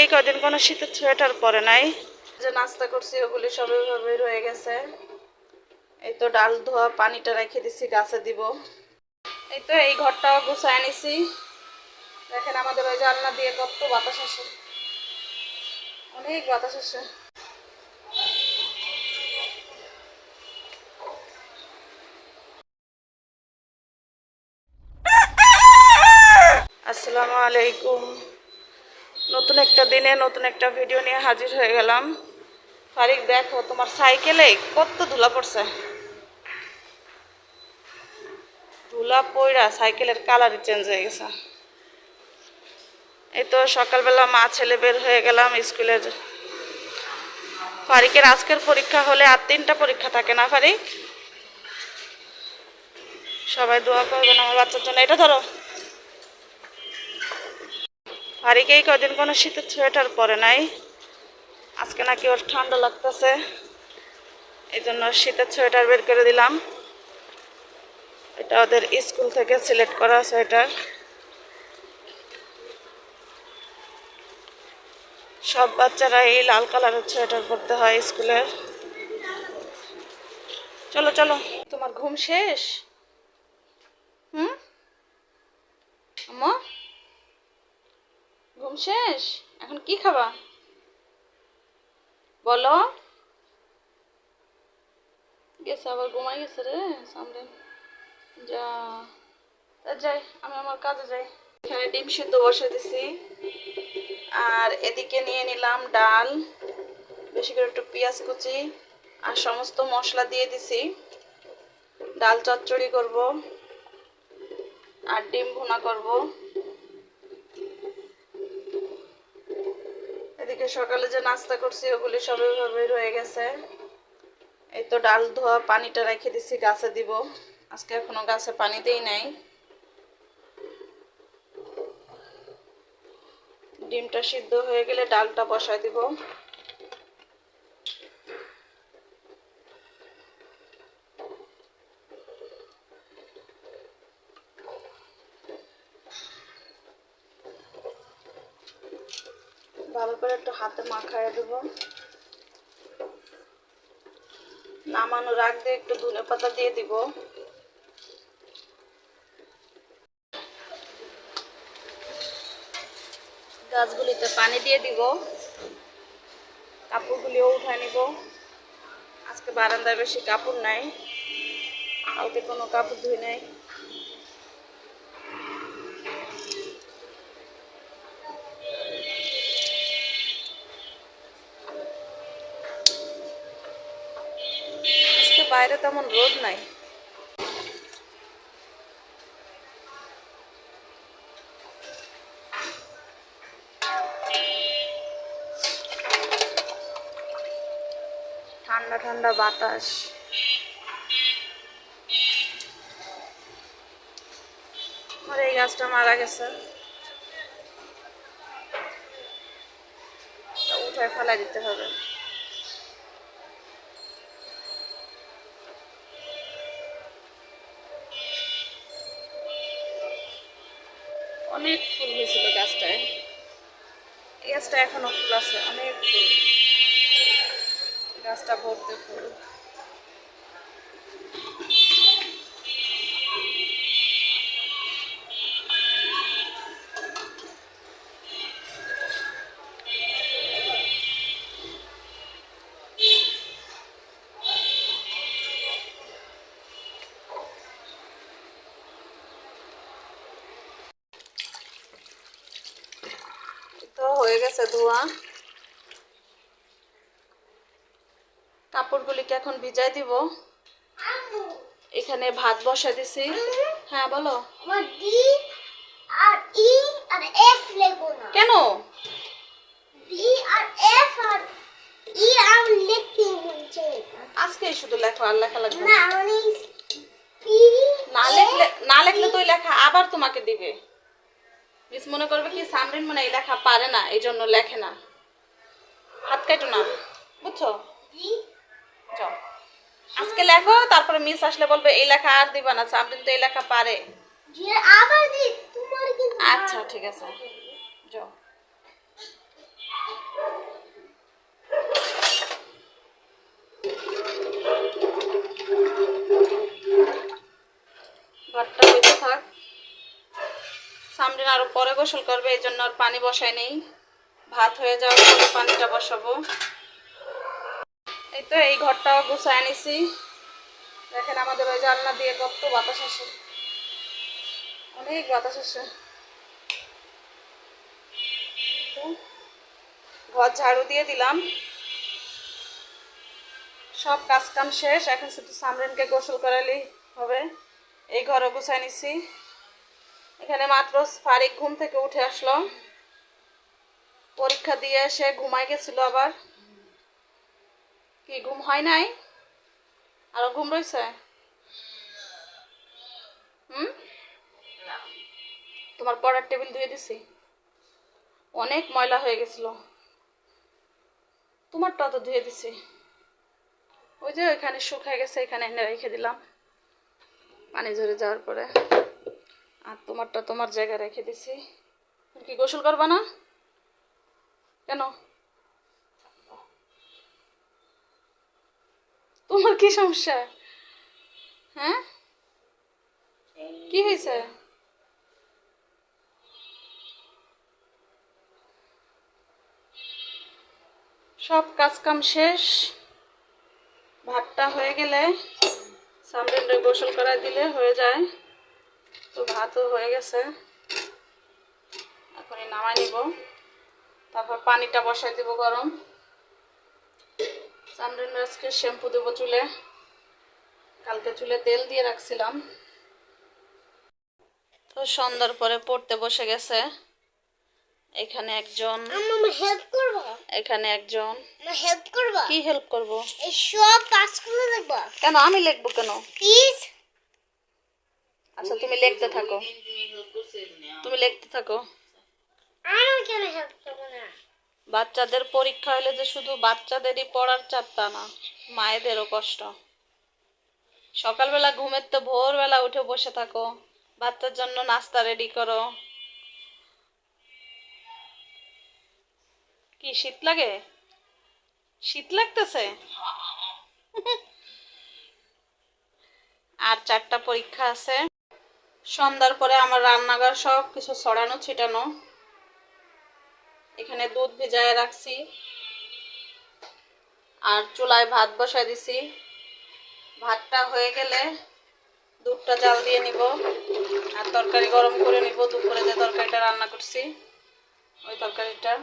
এই কদিন কোনো শীতের সোয়েটার পরে নাই? যে নাস্তা করছি, ওগুলি সব এভাবে রয়ে গেছে। এই তো ডাল ধোয়া, পানিটা রেখে দিছি, গাছে দিব। এই তো এই ঘরটাও গুছায় নিছি। দেখেন আমাদের ওই জানলা দিয়ে কত বাতাস আসে। অনেক বাতাস আসে। আসসালামু আলাইকুম। নতুন একটা দিনে, নতুন একটা ভিডিও নিয়ে হাজির হয়ে গেলাম। ফারিক, দেখো, তোমার সাইকেলে কত ধুলা পড়ছে। ধুলা পইরা সাইকেলের কালারই চেঞ্জ হয়ে গেছে। এই তো সকালবেলা মা, ছেলে বের হয়ে গেলাম স্কুলের। ফারিকের আজকের পরীক্ষা হলে আর তিনটা পরীক্ষা থাকে না, ফারিক? সবাই দোয়া করবেন আমার বাচ্চার জন্য। এটা ধরো। ফারিক এই কদিন কোনো শীতের সোয়েটার পরে নাই। আজকে নাকি ওর ঠান্ডা লাগতেছে। এই জন্য শীতের সোয়েটার বের করে দিলাম। এটা ওদের স্কুল থেকে সিলেক্ট করা সোয়েটার। সব বাচ্চারা এই লাল কালারের সোয়েটার পরতে হয় স্কুলের। চলো চলো। তোমার ঘুম শেষ হুম আম্মা ঘুম শেষ? এখন কি খাবা? বলো। গেছে, আবার ঘুমাই গেছে রে সামনে। যা। যাই, আমি আমার কাজে যাই। এখানে ডিম সিদ্ধ বসে দিছি আর এদিকে নিয়ে নিলাম ডাল, বেশি করে একটু পেঁয়াজ কুচি আর সমস্ত মশলা দিয়ে দিছি। ডাল চচ্চড়ি করব আর ডিম ভুনা করব। এদিকে সকালে যে নাস্তা করছি, ওগুলি সব রয়ে গেছে। এই তো ডাল ধোয়া, পানিটা রেখে দিছি, গাছে দিব। আজকে এখনও গাছে পানি দেই নাই। ডিমটা সিদ্ধ হয়ে গেলে ডালটা বসায় দিব। ভালো করে একটু হাতে মাখায় দেব। নামানোর আগ দিয়ে একটু ধনে পাতা দিয়ে দিব। গাছগুলিতে পানি দিয়ে দিব। কাপড়গুলিও উঠায় নিব। আজকে বারান্দায় বেশি কাপড় নাই। কালকে কোনো কাপড় ধুই নাই। বাইরে তেমন রোদ নাই। ঠান্ডা ঠান্ডা বাতাস। এই গাছটা মারা গেছে। তা উঠায় ফেলাই দিতে হবে। অনেক ফুল হয়েছিল গাছটায়। গাছটা এখনও ফুল আছে অনেক ফুল। গাছটা ভরতে ফুল তো হয়ে গেছে ধোয়া। কাপড়গুলিকে এখন ভিজাই দিব। এখানে ভাত বসা দিছি। হ্যাঁ বলো। কেন? আজকেই শুধু লেখো আর লেখা লাগবে না। মানে লেখলে না লেখলে তো লেখা আবার তোমাকে দিবে। মিস মনে করবে কি সামরিন মানে এই লেখা পারে না এই জন্য লেখে না। হাত কাটো না বুঝছ? আজকে লেখো তারপরে মিস আসলে বলবে এই লেখা আর দিবা না সামরিন তো এই লেখা পারে। আচ্ছা ঠিক আছে। যাও। সামরিন আরও পরে গোসল করবে, এই জন্য আর পানি বসাই নেই। ভাত হয়ে যাওয়ার পরে পানিটা বসাবো। এই তো এই ঘরটাও গুছায় নিছি। দেখেন আমাদের ওই জানলা দিয়ে কত বাতাস আসে। অনেক বাতাস আসে। ঘর ঝাড়ু দিয়ে দিলাম। সব কাজ কাম শেষ, এখন শুধু সামরিনকে গোসল করালেই হবে। এই ঘরও গুছাই নিছি। এখানে মাত্র ফারিক ঘুম থেকে উঠে আসলো। পরীক্ষা দিয়ে এসে ঘুমাই গেছিল আবার। কি, ঘুম হয় নাই? আরও ঘুম রয়েছে? তোমার পড়ার টেবিল ধুয়ে দিছি। অনেক ময়লা হয়ে গেছিল। তোমারটা তো ধুয়ে দিছি। ওই যে ওইখানে শুকায় গেছে, এখানে এনে রেখে দিলাম। পানি ঝরে যাওয়ার পরে। আর তোমারটা তোমার জায়গায় রেখে দিছি। কি গোসল করবা না? কেন? তোমার কি সমস্যা? হ্যাঁ? কি হয়েছে? সব কাজ কাম শেষ। ভাতটা হয়ে গেলে সামনে গোসল করা দিলে হয়ে যায়। তো ভাতও হয়ে গেছে। এখনই নামাই নিব। তারপর পানিটা বসাই দিব গরম। সামরিনের আজকে শ্যাম্পু দেবো চুলে। কালকে চুলে তেল দিয়ে রাখছিলাম। তো সন্ধ্যার পরে পড়তে বসে গেছে। এখানে একজন। হেল্প করব? এখানে একজন। আমার হেল্প করব? কি হেল্প করব? এই সব কাজগুলো দেখব? কেন আমি লিখব কেন? প্লিজ আচ্ছা তুমি লিখতে থাকো। তুমি লিখতে থাকো। বাচ্চাদের পরীক্ষা হলে যে শুধু বাচ্চাদেরই পড়ার চাপটা না মায়েদেরও কষ্ট। সকালবেলা ঘুমের তো ভোরবেলা উঠে বসে থাকো বাচ্চার জন্য নাস্তা রেডি করো। কি শীত লাগে? শীত লাগতেছে? আর চারটা পরীক্ষা আছে। সন্ধ্যার পরে আমার রান্নাঘর সব কিছু ছড়ানো, ছিটানো। এখানে দুধ ভেজায় রাখছি। আর চুলায় ভাত বসাই দিছি। ভাতটা হয়ে গেলে দুধটা জাল দিয়ে নিব। আর তরকারি গরম করে নিব। দুপুরে যে তরকারিটা রান্না করছি, ওই তরকারিটা।